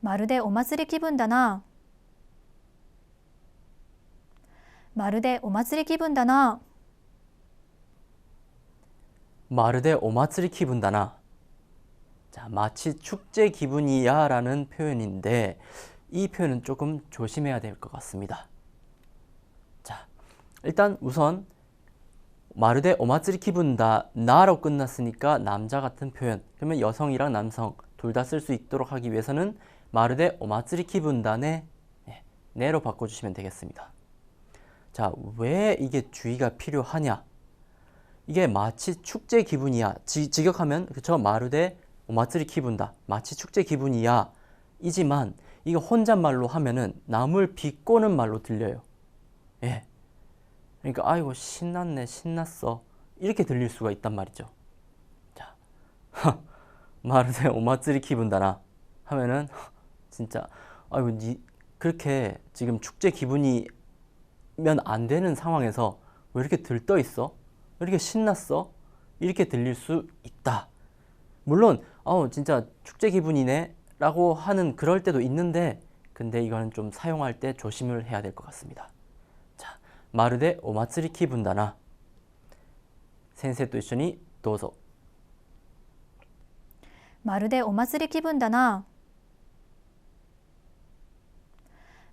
まるでお祭り気分だな。まるでお祭り気分だな。 마르데 오마츠리 기분다나. 자, 마치 축제 기분이야 라는 표현인데 이 표현은 조금 조심해야 될 것 같습니다. 자, 일단 우선 마르데 오마츠리 기분다 나로 끝났으니까 남자 같은 표현. 그러면 여성이랑 남성 둘 다 쓸 수 있도록 하기 위해서는 마르데 오마츠리 기분다네 네, 네로 바꿔주시면 되겠습니다. 자, 왜 이게 주의가 필요하냐? 이게 마치 축제 기분이야. 지, 직역하면 그쵸 마르데 오마츠리 기분다. 마치 축제 기분이야. 이지만 이거 혼잣말로 하면은 남을 비꼬는 말로 들려요. 예. 그러니까 아이고 신났네 신났어 이렇게 들릴 수가 있단 말이죠. 자, 마르데 오마츠리 기분다나 하면은 진짜 아이고 니 그렇게 지금 축제 기분이면 안 되는 상황에서 왜 이렇게 들떠 있어? 왜 이렇게 신났어? 이렇게 들릴 수 있다. 물론 어 진짜 축제 기분이네 라고 하는 그럴 때도 있는데 근데 이거는 좀 사용할 때 조심을 해야 될 것 같습니다. 자, 마르데 오마츠리 기분다나. 先生と一緒にどうぞ.まるでお祭り気分だな。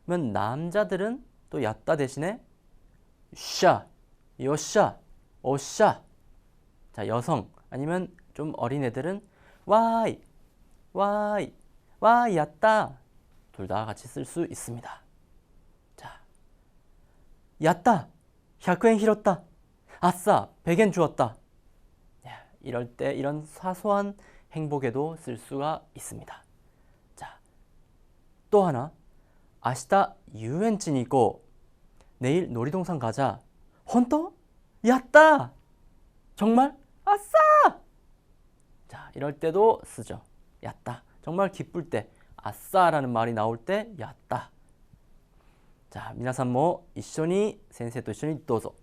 자, 그러면 남자들은 또 야따 대신에 샤, 요샤, 오샤. 자, 여성 아니면 좀 어린 애들은 와이, 와이, 와, 야따. 둘 다 같이 쓸 수 있습니다. 자, 야따. 100엔 hir었다. 아싸, 100엔 주었다. 야, 이럴 때 이런 사소한 행복에도 쓸 수가 있습니다. 자, 또 하나. 아시다 유엔진이고 내일 놀이동산 가자. 헌터? 야따! 정말? 아싸! 자, 이럴 때도 쓰죠. 야따. 정말 기쁠 때 아싸라는 말이 나올 때 야따. 자, 미나산 모 이쇼니 센세 또 이쇼니 도서.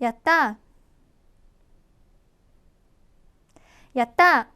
야따. 야따.